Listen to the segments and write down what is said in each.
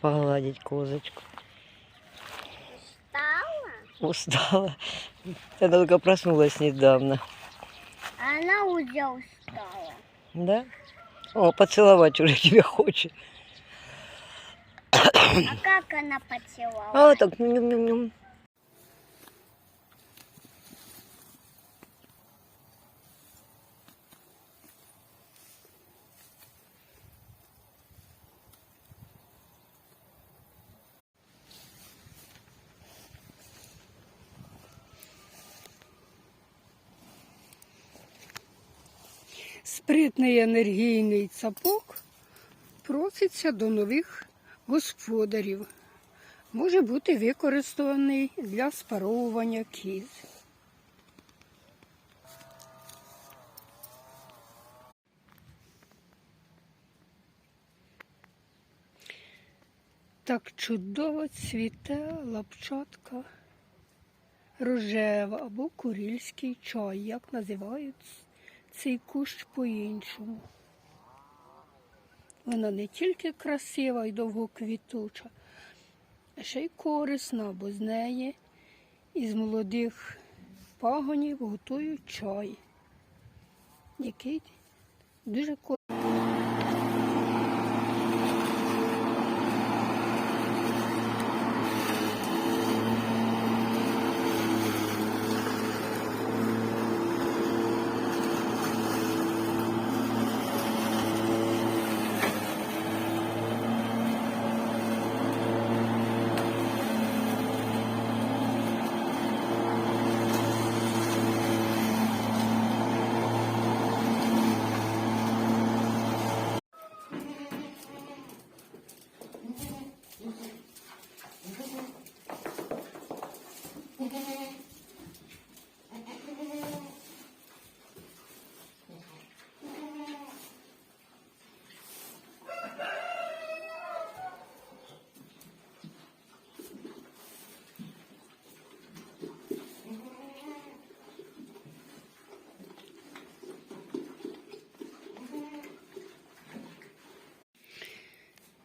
Погладить козочку. Стала? Устала. Я только проснулась недавно. Она уже устала. Да? О, поцеловать уже тебя хочет. А как она поцеловала? А, так, ням-ням-ням. Спритний енергійний цапок проситься до нових господарів. Може бути використаний для спаровування кіз. Так чудово цвіте лапчатка рожева або курильський чай, як називають цей кущ по-іншому. Вона не тільки красива і довгоквітуча, а ще й корисна, бо з неї із молодих пагонів готують чай, який дуже корисний.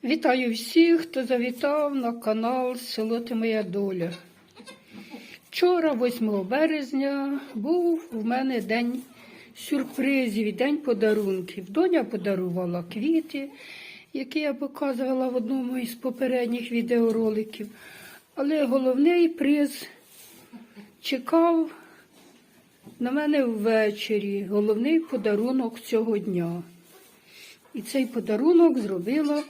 Вітаю всіх, хто завітав на канал Село Ти Моя Доля. Вчора, 8 березня, був у мене день сюрпризів день подарунків. Доня подарувала квіти, які я показувала в одному із попередніх відеороликів. Але головний приз чекав на мене ввечері, головний подарунок цього дня. І цей подарунок зробила